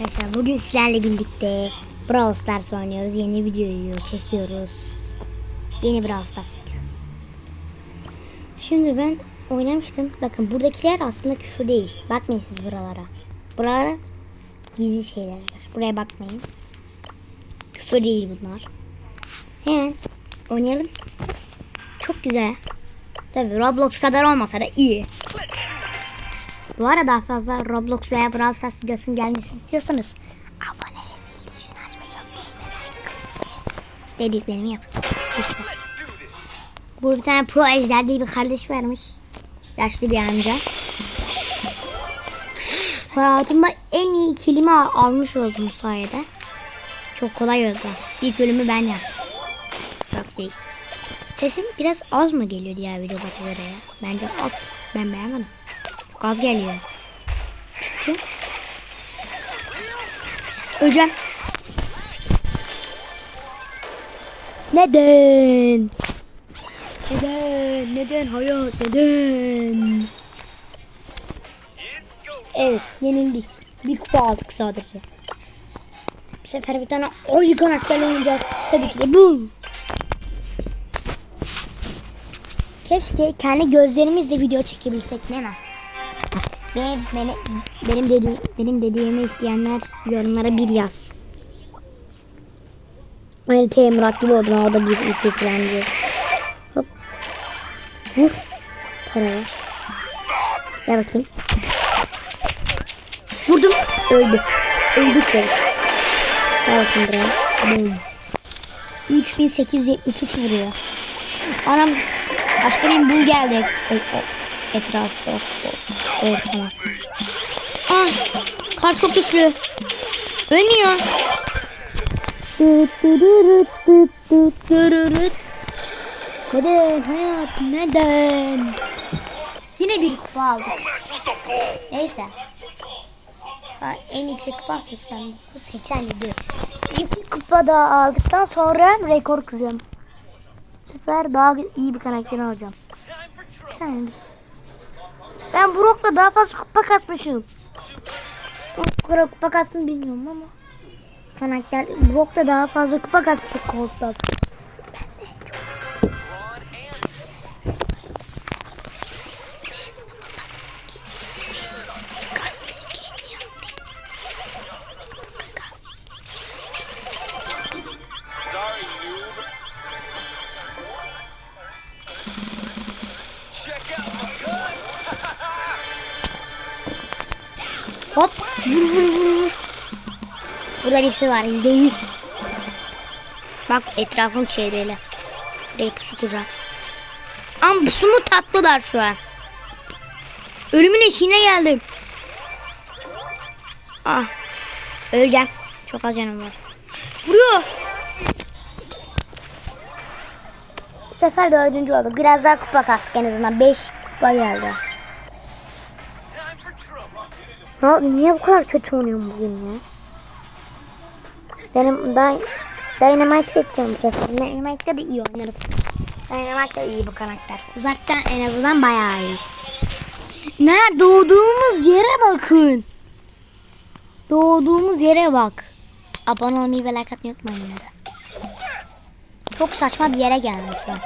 Arkadaşlar bugün sizlerle birlikte Brawl Stars oynuyoruz. Yeni videoyu çekiyoruz. Yeni Brawl Stars çekiyoruz. Şimdi ben oynamıştım. Bakın buradakiler aslında küfür değil. Bakmayın siz buralara. Buralara gizli şeyler. Buraya bakmayın. Küfür değil bunlar. Hemen oynayalım. Çok güzel. Tabii Roblox kadar olmasa da iyi. Bu arada daha fazla Roblox veya Brawl Stars videosunun gelmesini istiyorsanız abone ve zil tuşunu açmayı unutmayın. Dediklerimi yap. Burada bir tane Pro Ejder diye bir kardeş vermiş. Yaşlı bir amca. Hayatımda en iyi kilimi al- almış oldum bu sayede. Çok kolay oldu. İlk bölümü ben yaptım. Çok değil. Sesim biraz az mı geliyor diğer videolara göre ya? Bence az. Ben beğenmedim. Çok az geliyor. Çünkü Öleceğim. Neden? Neden? Neden hayat? Neden? Evet yenildik. Bir kupa aldık sadece. Bu sefer bir tane oy karakterle oynayacağız. Tabii ki de bu. Keşke kendi gözlerimizle video çekebilsek değil mi? Ve beni, benim dediğim benim dediğimi isteyenler yorumlara bir yaz. Aynı Temurat gibi oldu. O da bir iki diyor. Hop. Vur. Para ver. Gel bakayım. Vurdum. Öldü. Öldü kere. Gel bakayım buraya. Boom. 3873 vuruyor. Anam başka bir bul geldi. Oy, oy. Etraf or, or, ortama. Ah, kar çok güçlü. Ölmüyor. Neden hayat neden? Yine bir kupa aldık. Neyse. Ha, en yüksek kupa 80. Bu 87. İlk kupa da aldıktan sonra rekor kıracağım. Bu sefer daha iyi bir karakter alacağım. Sen ben Brock'la daha fazla kupa kasmışım. Kadar kupa kastım bilmiyorum ama. Karakter Brock'la daha fazla kupa kasmışım Colt'tan. Birisi var yüzde yüz. Bak etrafım çevreli. Buraya pusu kuracağım. Ama pusumu tatlılar şu an. Ölümün içine geldim. Ah. Öleceğim. Çok az canım var. Vuruyor. Bu sefer dördüncü oldu. Biraz daha kupa kastık en azından. Beş kupa geldi. Ya niye bu kadar kötü oynuyorum bugün ya? Benim Dy Dynamite seçeceğim bu sefer. Dynamite'da da iyi oynarız. Dynamite da iyi bu karakter. Uzaktan en azından bayağı iyi. Nerede doğduğumuz yere bakın. Doğduğumuz yere bak. Abone olmayı ve like atmayı unutmayın. Çok saçma bir yere geldim şu an.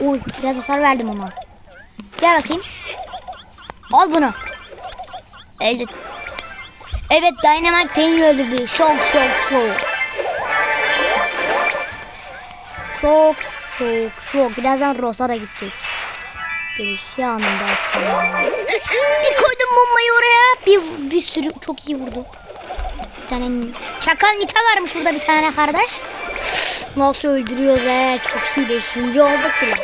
Uy biraz hasar verdim ona. Gel bakayım. Al bunu. Öldü. Evet Dynamite Payne'i öldürdü. Şok şok şok. Şok şok şok. Birazdan Rosa da gidecek. Gelişi anında. Bir koydum bombayı oraya. Bir, bir sürü çok iyi vurdu. Bir tane çakal Nita varmış burada bir tane kardeş. Nasıl öldürüyor be. Çok iyi. Beşinci olduk bile.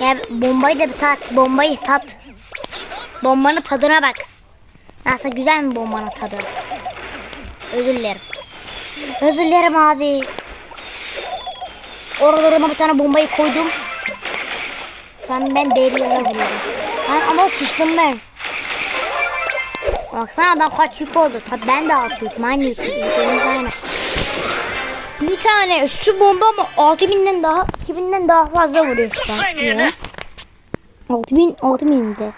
Ya bombayı da bir tat. Bombayı tat. Bombanın tadına bak. Nasıl güzel mi bombanın tadı? Özür dilerim. Özür dilerim abi. Oralarına bir tane bombayı koydum. Ben ben deri yola vuruyorum. Ben ama sıçtım ben. Baksana adam kaç yük oldu. Tabi ben de yüküm. Aynı yük. Aynı. Bir tane şu bomba mı 6000'den daha 2000'den daha fazla vuruyor şu an. 6000 6000'de.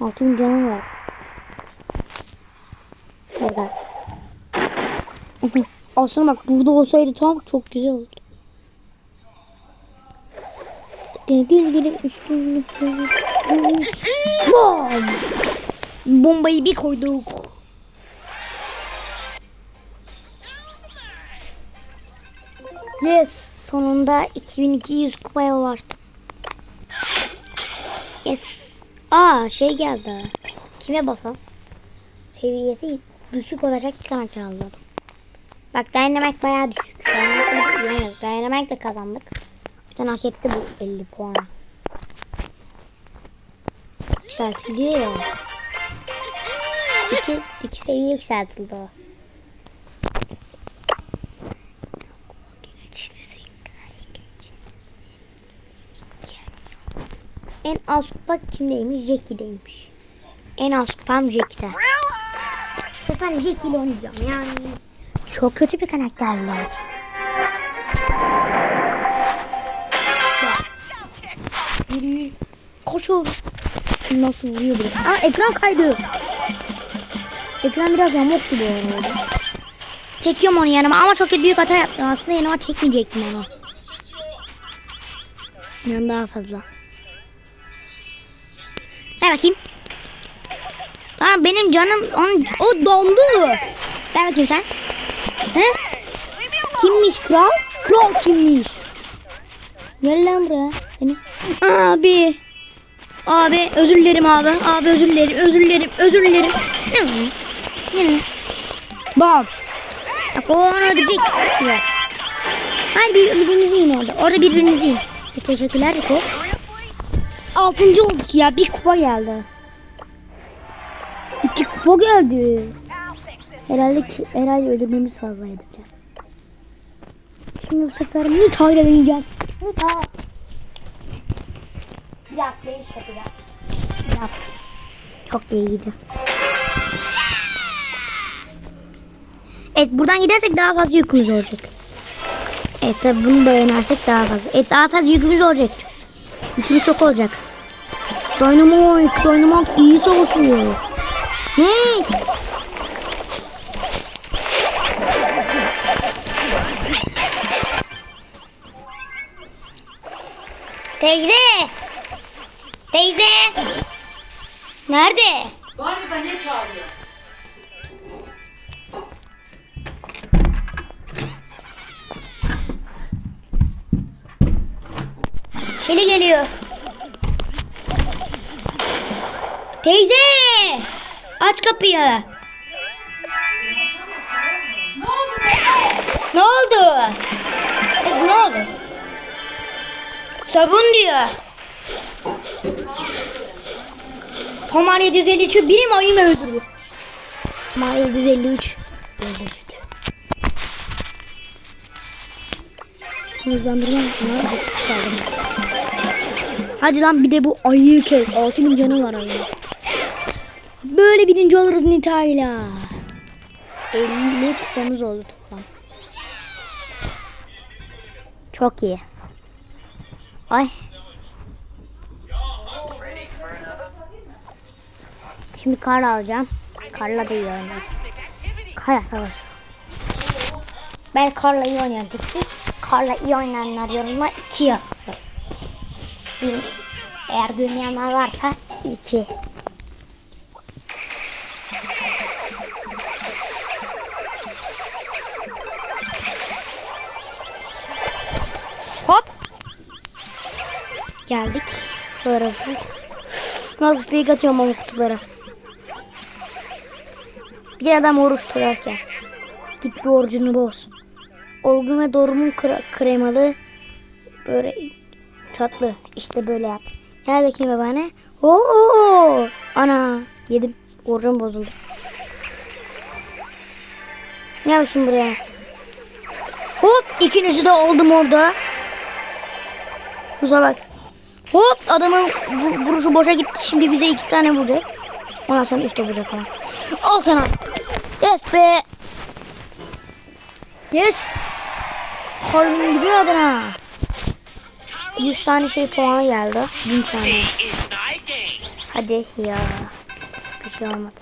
Altın canım var. Orada. Aslında bak burada olsaydı tam çok güzel olurdu. Gül üstüne. Bom! Bombayı bir koyduk. Yes, sonunda 2200 kupaya ulaştım. Yes. Aa şey geldi. Kime basalım? Seviyesi düşük olacak bir karakter aldım. Bak Dynamite bayağı düşük. Dynamite'le yani Dynamite'le kazandık. Tane hak etti bu 50 puan. Yükseltiliyor ya. İki, iki seviye yükseltildi o. En az kupa kimdeymiş? Jackie'deymiş. En az kupam Jackie'de. Bu sefer Jackie ile oynayacağım yani. Çok kötü bir karakterler. Bak. Yürü. Koşun. Nasıl vuruyor bile. Aa ekran kaydı. Ekran biraz yamuktu bu arada. Çekiyorum onu yanıma ama çok büyük hata yaptım. Aslında yanıma çekmeyecektim onu. Yani daha fazla. Ver bakayım. Aa benim canım on, o dondu. Ver bakayım sen. He? Kimmiş kral? Kral kimmiş? Gel lan buraya. Beni. Abi. Abi özür dilerim abi. Abi özür dilerim. Özür dilerim. Özür dilerim. Bam. Bak o onu öldürecek. Bir, birbirinizi yiyin orada. Orada birbirinizi yiyin. Teşekkürler Riko. Altıncı olduk ya. Bir kupa geldi. İki kupa geldi. Herhalde ki, herhalde ödememiz fazlaydı biraz. Şimdi bu sefer Nita ile deneyeceğim. Nita. Bir atlayış yapacağım. Yaptım. Çok iyiydi. Evet buradan gidersek daha fazla yükümüz olacak. Evet tabi bunu beğenirsek daha fazla. Evet daha fazla yükümüz olacak. Yükümüz çok olacak. Dynamite, Dynamite iyi savaşıyor. Ne? Teyze! Teyze! Nerede? Banyoda ne çağırıyor? Şeli geliyor. Teyze! Aç kapıyı. Ne oldu? Ne oldu? Kız ne oldu? Sabun diyor. Komar 753 benim ayımı öldürdü. Komar 753 öldürdü. Hızlandırma yapma. Kaldım. Hadi lan bir de bu ayıyı kes. 6000 canı var ayının. Böyle birinci oluruz Nita'yla. 50 kupamız oldu toplam. Çok iyi. Ay. Şimdi kar alacağım. Karla da iyi oynarız. Kar savaşı. Ben karla iyi oynayan tek siz. Karla iyi oynayanlar yorumlar 2 yazsın. Bil- Eğer duymayanlar varsa 2. Hop. Geldik. Tarafı. Nasıl fake atıyorum o kutulara. Bir adam oruç tutarken. Git bir orucunu boz. Olgun ve Dorum'un kre- kremalı böyle tatlı. İşte böyle yap. Gel bakayım babaanne. Oo! Ana yedim. Orucum bozuldu. Gel bakayım buraya. Hop ikinizi de oldum orada. Kuza bak. Hop adamın vu- vuruşu boşa gitti. Şimdi bize iki tane vuracak. Ondan sonra işte vuracak falan. Al sana. Yes be. Yes. Kalbim gidiyor adına. 100 tane şey puanı geldi. 1000 tane. Hadi ya. Bir şey olmadı.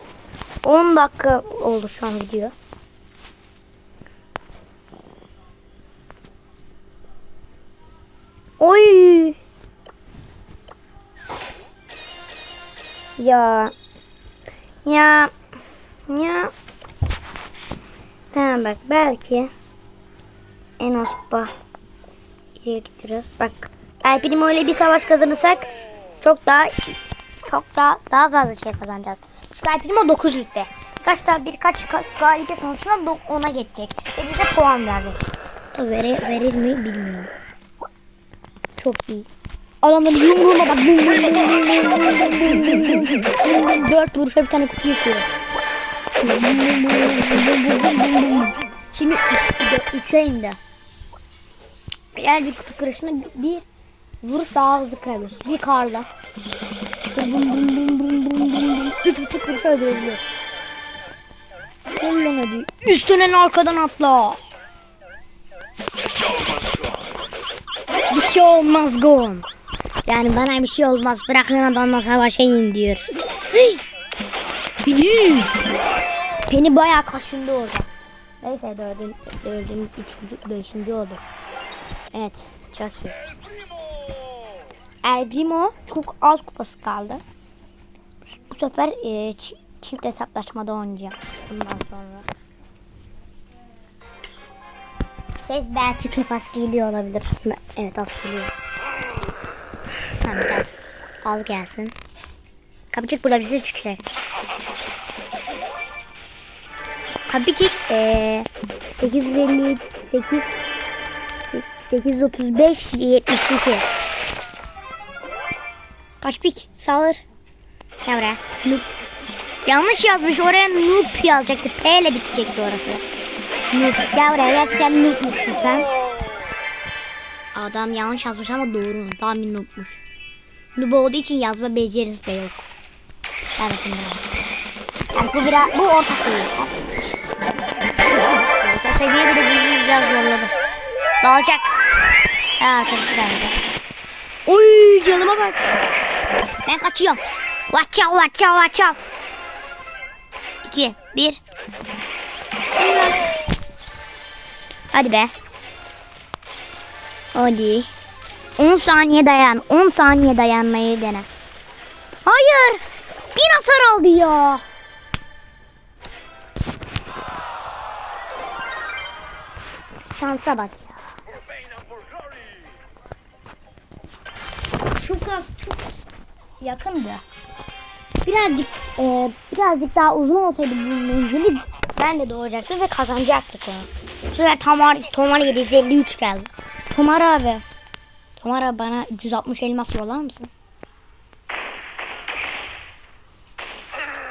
10 dakika oldu şu an video. Oy. Ya. Ya. Ya. Tamam bak belki en az ileri gidiyoruz. Bak El Primo ile bir savaş kazanırsak çok daha çok daha daha fazla şey kazanacağız. Çünkü El Primo 9 rütbe. Birkaç daha birkaç galibiyet sonucunda ona geçecek. Ve bize puan verecek. Vere, verir mi bilmiyorum. Çok iyi. Adamların yumruğuna bak. Bum, Dört vuruşa bir tane kutu yıkıyor. Şimdi 3'e indi. Eğer bir kutu kırışına bir vuruş daha hızlı kırabiliyorsun. Bir karla. Bum bum bum bum bum bum bum. Üç buçuk vuruşa öldürebiliyor. Gel lan hadi. Üstüne arkadan atla. Bir şey olmaz Gon. Yani bana bir şey olmaz. Bırakın adamla savaşayım diyor. Hey! Beni. Beni bayağı kaşındı orada. Neyse dördün, dördün, üçüncü, beşinci oldu. Evet, çok iyi. El Primo çok az kupası kaldı. Bu sefer e, çi- çift hesaplaşmada oynayacağım. Bundan sonra. Ses belki çok az geliyor olabilir. Evet az geliyor. Tamam biraz al gelsin. Kapıcık burada bize çıkacak. Kapıcık eee 858 835 72 Kaç pik? Sağır. Ne buraya? Noob. Yanlış yazmış. Oraya noob yazacaktı. P ile bitecekti orası. Noob. Gel buraya. Gerçekten noob musun sen? Adam yanlış yazmış ama doğru. Tam bir noobmuş. Noob olduğu için yazma becerisi de yok. Evet. Yani bu biraz bu orta seviye. Orta seviye bile bizi biraz zorladı. Dalacak. Ha arkadaşı geldi. Oy canıma bak. Ben kaçıyorum. Watch out watch out watch out. 2 1 Hadi be. Hadi. 10 saniye dayan. 10 saniye dayanmayı dene. Hayır. Bir hasar aldı ya. Şansa bak ya. Çok az, çok yakındı. Birazcık e, birazcık daha uzun olsaydı bu menzili ben de doğacaktım ve kazanacaktık onu. Bu sefer Tomar, Tomar 753 geldi. Tomar abi. Tomar abi bana 160 elmas yollar mısın?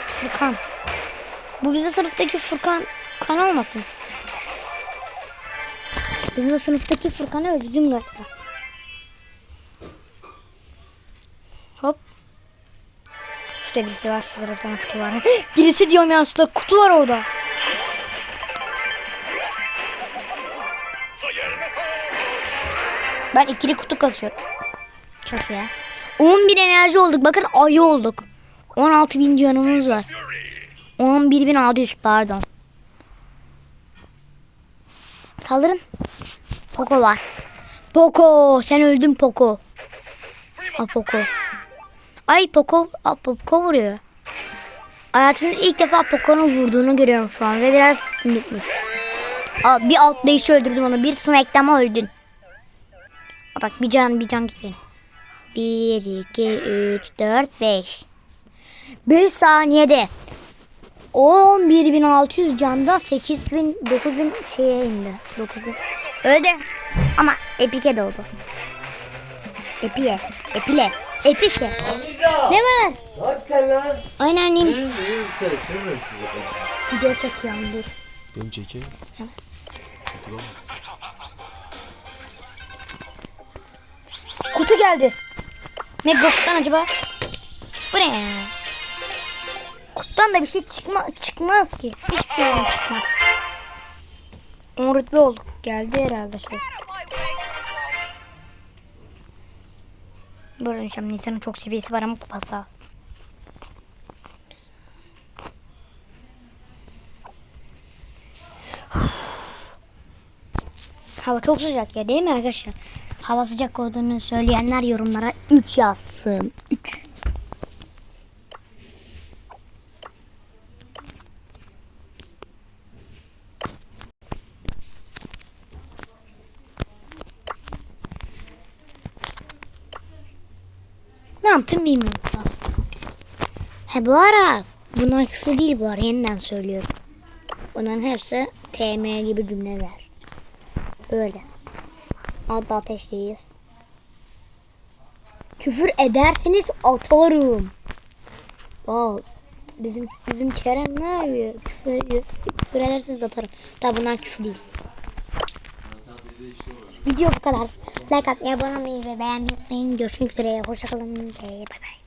Furkan. Bu bize sınıftaki Furkan kan olmasın. Bizim sınıftaki Furkan'ı öldürdüm galiba. Şurada birisi var. Şurada bir kutu var. birisi diyorum ya şurada kutu var orada. Ben ikili kutu kasıyorum. Çok iyi. 11 enerji olduk. Bakın ayı olduk. 16 bin canımız var. 11.600 pardon. Saldırın. Poco var. Poco sen öldün Poco. Aa Poco. Ay Poco, Poco vuruyor. Hayatımda ilk defa Poco'nun vurduğunu görüyorum şu an ve biraz unutmuş. Bir atlayışı öldürdüm onu. Bir smackdown'a öldün. Bak bir can bir can gitti. 1, 2, 3, 4, 5. 5 saniyede 11.600 canda 8.000 9.000 şeye indi. 9.000. Öldü. Ama epike doğdu. Epiye. Epile. Epike. Hamza! Ne var? Ne yapıyorsun sen lan? Aynen annem. İyi, iyi, sen istemiyorum sizi. Video çekiyorum dur. Beni çekeyim. Kutu geldi. Megbox'tan acaba? Bu ne ya? Kutudan da bir şey çıkma, çıkmaz ki. Hiçbir şey çıkmaz. 10 rütbe olduk. Geldi herhalde şey. Görünüşüm Nisan'ın çok seviyesi var ama kupası az. Hava çok sıcak ya değil mi arkadaşlar? Hava sıcak olduğunu söyleyenler yorumlara 3 yazsın. He bu ara bunlar küfür değil bu ara yeniden söylüyorum. Bunların hepsi TM gibi cümleler. Öyle. Adlı ateşteyiz. Küfür ederseniz atarım. Wow. Bizim bizim Kerem ne yapıyor? Küfür, küfür ederseniz atarım. Tabi bunlar küfür değil. Video bu kadar. Like atmayı, abone olmayı ve beğenmeyi unutmayın. Görüşmek üzere. Hoşçakalın. Bay bay.